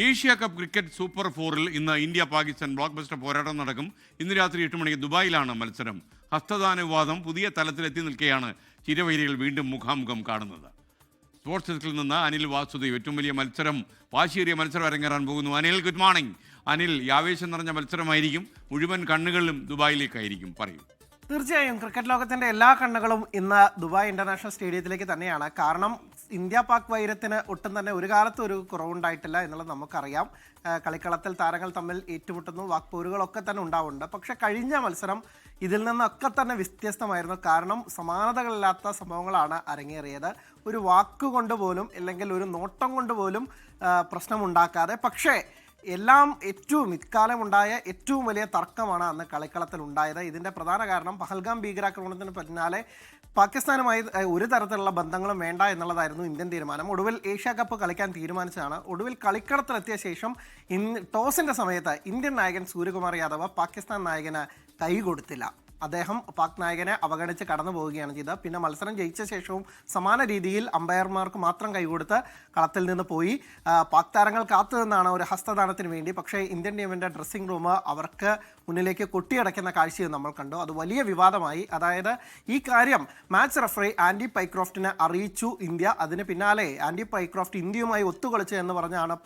Asia cup cricket super ഫോറിൽ ഇന്ന് India Pakistan block buster പോരാട്ടം നടക്കും. ഇന്ന് രാത്രി എട്ട് മണിക്ക് ദുബായിലാണ് മത്സരം. ഹസ്തദാന വിവാദം പുതിയ തലത്തിലെത്തി നിൽക്കെയാണ് ചിരവൈരികൾ വീണ്ടും മുഖാമുഖം കാണുന്നത്. സ്പോർട്സ് ഡെസ്കിൽ നിന്ന് അനിൽ വാസുദേവ് ഏറ്റവും വലിയ മത്സരം വാശിയേറിയ മത്സരം അരങ്ങേറാൻ പോകുന്നു. അനിൽ ഗുഡ് മോർണിംഗ് അനിൽ ആവേശം നിറഞ്ഞ മത്സരമായിരിക്കും. മുഴുവൻ കണ്ണുകളും ദുബായിലേക്കായിരിക്കും. പറയും. തീർച്ചയായും ക്രിക്കറ്റ് ലോകത്തിന്റെ എല്ലാ കണ്ണുകളും ഇന്ന് ദുബായ് ഇന്റർനാഷണൽ സ്റ്റേഡിയത്തിലേക്ക് തന്നെയാണ്. കാരണം ഇന്ത്യ പാക് വൈരത്തിന് ഒട്ടും തന്നെ ഒരു കാലത്തും ഒരു കുറവുണ്ടായിട്ടില്ല എന്നുള്ളത് നമുക്കറിയാം. കളിക്കളത്തിൽ താരങ്ങൾ തമ്മിൽ ഏറ്റുമുട്ടുന്നു വാക്പോരുകളൊക്കെ തന്നെ ഉണ്ടാവുന്നുണ്ട്. പക്ഷേ കഴിഞ്ഞ മത്സരം ഇതിൽ നിന്നൊക്കെ തന്നെ വ്യത്യസ്തമായിരുന്നു. കാരണം സമാനതകളില്ലാത്ത സംഭവങ്ങളാണ് അരങ്ങേറിയത്. ഒരു വാക്കുകൊണ്ട് പോലും അല്ലെങ്കിൽ ഒരു നോട്ടം കൊണ്ട് പോലും പ്രശ്നമുണ്ടാക്കാതെ. പക്ഷേ എല്ലാം ഏറ്റവും ഇക്കാലം ഉണ്ടായ ഏറ്റവും വലിയ തർക്കമാണ് അന്ന് കളിക്കളത്തിൽ ഉണ്ടായത്. ഇതിന്റെ പ്രധാന കാരണം പഹൽഗാം ഭീകരാക്രമണത്തിന് പിന്നാലെ പാകിസ്ഥാനുമായി ഒരു തരത്തിലുള്ള ബന്ധങ്ങളും വേണ്ട എന്നുള്ളതായിരുന്നു ഇന്ത്യൻ തീരുമാനം. ഒടുവിൽ ഏഷ്യ കപ്പ് കളിക്കാൻ തീരുമാനിച്ചതാണ്. ഒടുവിൽ കളിക്കളത്തിലെത്തിയ ശേഷം ഇന്ന് ടോസിന്റെ സമയത്ത് ഇന്ത്യൻ നായകൻ സൂര്യകുമാർ യാദവ് പാകിസ്ഥാൻ നായകന് കൈ കൊടുത്തില്ല അദ്ദേഹം പാക് നായകനെ അവഗണിച്ച് കടന്നു പോവുകയാണ് ചെയ്തത്. പിന്നെ മത്സരം ജയിച്ച ശേഷവും സമാന രീതിയിൽ അമ്പയർമാർക്ക് മാത്രം കൈകൊടുത്ത് കളത്തിൽ നിന്ന് പോയി. പാക് താരങ്ങൾ കാത്തു നിന്നാണ് ഒരു ഹസ്തദാനത്തിന് വേണ്ടി. പക്ഷേ ഇന്ത്യൻ ടീമിന്റെ ഡ്രസ്സിംഗ് റൂം അവർക്ക് മുന്നിലേക്ക് കൊട്ടിയടയ്ക്കുന്ന കാഴ്ചയും നമ്മൾ കണ്ടു. അത് വലിയ വിവാദമായി. അതായത് ഈ കാര്യം മാച്ച് റഫറി ആൻഡി പൈക്രോഫ്റ്റിനെ അറിയിച്ചു ഇന്ത്യ. അതിന് പിന്നാലെ ആൻഡി പൈക്രോഫ്റ്റ് ഇന്ത്യയുമായി ഒത്തുകളിച്ചു എന്ന് പറഞ്ഞാണ്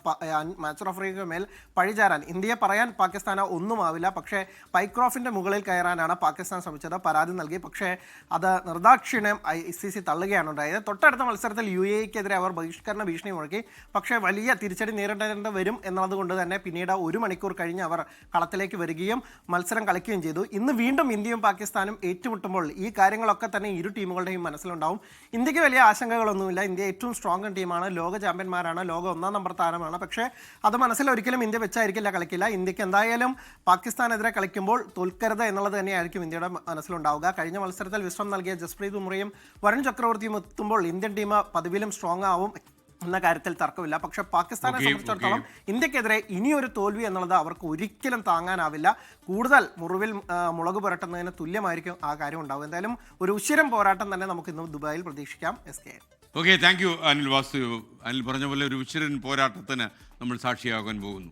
മാച്ച് റഫറിക്ക് മേൽ പഴിചാരാൻ. ഇന്ത്യയെ പറയാൻ പാകിസ്ഥാന് ഒന്നുമാവില്ല. പക്ഷേ പൈക്രോഫിന്റെ മുകളിൽ കയറാനാണ് പാകിസ്ഥാൻ ശ്രമിച്ചത് പരാതി നൽകി. പക്ഷേ അത് നിർദാക്ഷിണ്യം ഐ സി സി തള്ളുകയാണ് ഉണ്ടായത്. തൊട്ടടുത്ത മത്സരത്തിൽ യു എക്കെതിരെ അവർ ബഹിഷ്കരണ ഭീഷണി മുഴക്കി. പക്ഷേ വലിയ തിരിച്ചടി നേരിടേണ്ടി വരും എന്നതുകൊണ്ട് തന്നെ പിന്നീട് ഒരു മണിക്കൂർ കഴിഞ്ഞ് അവർ കളത്തിലേക്ക് വരികയും മത്സരം കളിക്കുകയും ചെയ്തു. ഇന്ന് വീണ്ടും ഇന്ത്യയും പാകിസ്ഥാനും ഏറ്റുമുട്ടുമ്പോൾ ഈ കാര്യങ്ങളൊക്കെ തന്നെ ഇരു ടീമുകളുടെയും മനസ്സിലുണ്ടാവും. ഇന്ത്യയ്ക്ക് വലിയ ആശങ്കകളൊന്നുമില്ല. ഇന്ത്യ ഏറ്റവും സ്ട്രോങ് ടീമാണ്. ലോക ചാമ്പ്യന്മാരാണ്. ലോക ഒന്നാം നമ്പർ താരമാണ്. പക്ഷേ അത് മനസ്സിൽ ഒരിക്കലും ഇന്ത്യ വെച്ചായിരിക്കില്ല കളിക്കില്ല. ഇന്ത്യയ്ക്ക് എന്തായാലും പാകിസ്ഥാനെതിരെ കളിക്കുമ്പോൾ തോൽക്കരുത് എന്നുള്ളത് തന്നെയായിരിക്കും ഇന്ത്യയുടെ മനസ്സിലുണ്ടാവുക. കഴിഞ്ഞ മത്സരത്തിൽ വിശ്രം നൽകിയ ജസ്പ്രീത് ഉമ്രയും വരുൺ ചക്രവർത്തിയും എത്തുമ്പോൾ ഇന്ത്യൻ ടീം പതിവിലും സ്ട്രോങ് ആവും എന്ന കാര്യത്തിൽ തർക്കമില്ല. പക്ഷെ പാകിസ്ഥാനെ സംബന്ധിച്ചിടത്തോളം ഇന്ത്യക്കെതിരെ ഇനിയൊരു തോൽവി എന്നുള്ളത് അവർക്ക് ഒരിക്കലും താങ്ങാനാവില്ല. കൂടുതൽ മുറിവിൽ മുളക് പുരട്ടുന്നതിന് തുല്യമായിരിക്കും ആ കാര്യം ഉണ്ടാവും എന്തായാലും ഒരു ഉശിരം പോരാട്ടം തന്നെ നമുക്ക് ഇന്ന് ദുബായിൽ പ്രതീക്ഷിക്കാം. S K. Okay thank you Anil Vasu. Anil പറഞ്ഞ പോലെ ഒരു ഉച്ചിരൻ പോരാട്ടത്തിന് നമ്മൾ സാക്ഷിയാകാൻ പോകുന്നു.